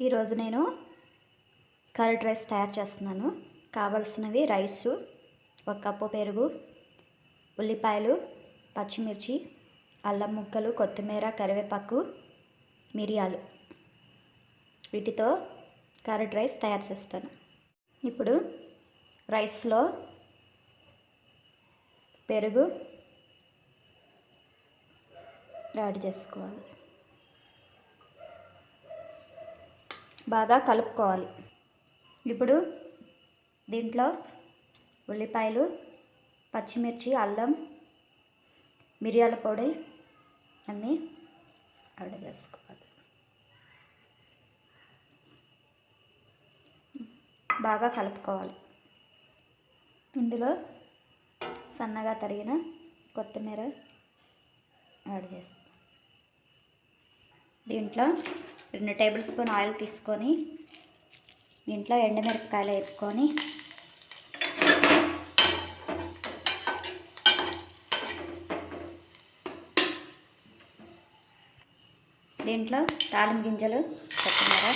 ఈరోజు నేను curd rice తయారు చేస్తున్నాను. కావలసినవి రైసు ఒక కప్పు పెరుగు ఉల్లిపాయలు పచ్చిమిర్చి అల్లం ముక్కలు కొత్తిమీర కరివేపాకు మిరియాలు. వీటితో కర్డ్ రైస్ తయారు చేస్తాను. ఇప్పుడు రైస్లో పెరుగు యాడ్ చేసుకోవాలి. బాగా కలుపుకోవాలి. ఇప్పుడు దీంట్లో ఉల్లిపాయలు పచ్చిమిర్చి అల్లం మిరియాల పొడి అన్నీ యాడ్ చేసుకోవాలి. బాగా కలుపుకోవాలి. ఇందులో సన్నగా తరిగిన కొత్తిమీర యాడ్ చేస్తాం దీంట్లో రెండు టేబుల్ స్పూన్ ఆయిల్ తీసుకొని దీంట్లో ఎండుమిరపకాయలు వేసుకొని దీంట్లో తాళం గింజలు కొత్తిమీర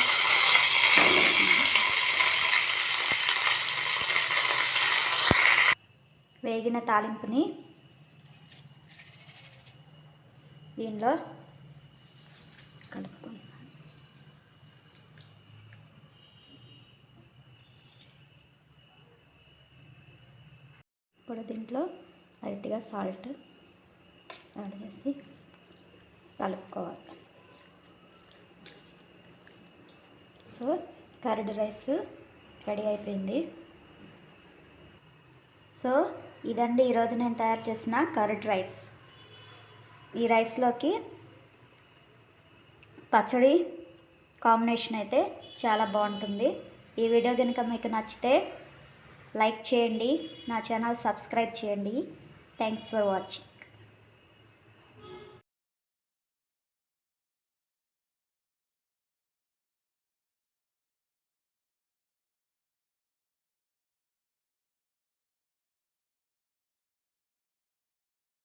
వేగిన తాలింపుని దీనిలో కలుపుకున్నాను ఇప్పుడు దీంట్లో లైట్గా సాల్ట్ యాడ్ చేసి కలుపుకోవాలి. సో కర్డ్ రైస్ రెడీ అయిపోయింది. సో ఇదండి ఈరోజు నేను తయారు చేసిన కర్డ్ రైస్. ఈ రైస్లోకి పచ్చడి కాంబినేషన్ అయితే చాలా బాగుంటుంది. ఈ వీడియో కనుక మీకు నచ్చితే లైక్ చేయండి నా ఛానల్ సబ్స్క్రైబ్ చేయండి. Thanks for watching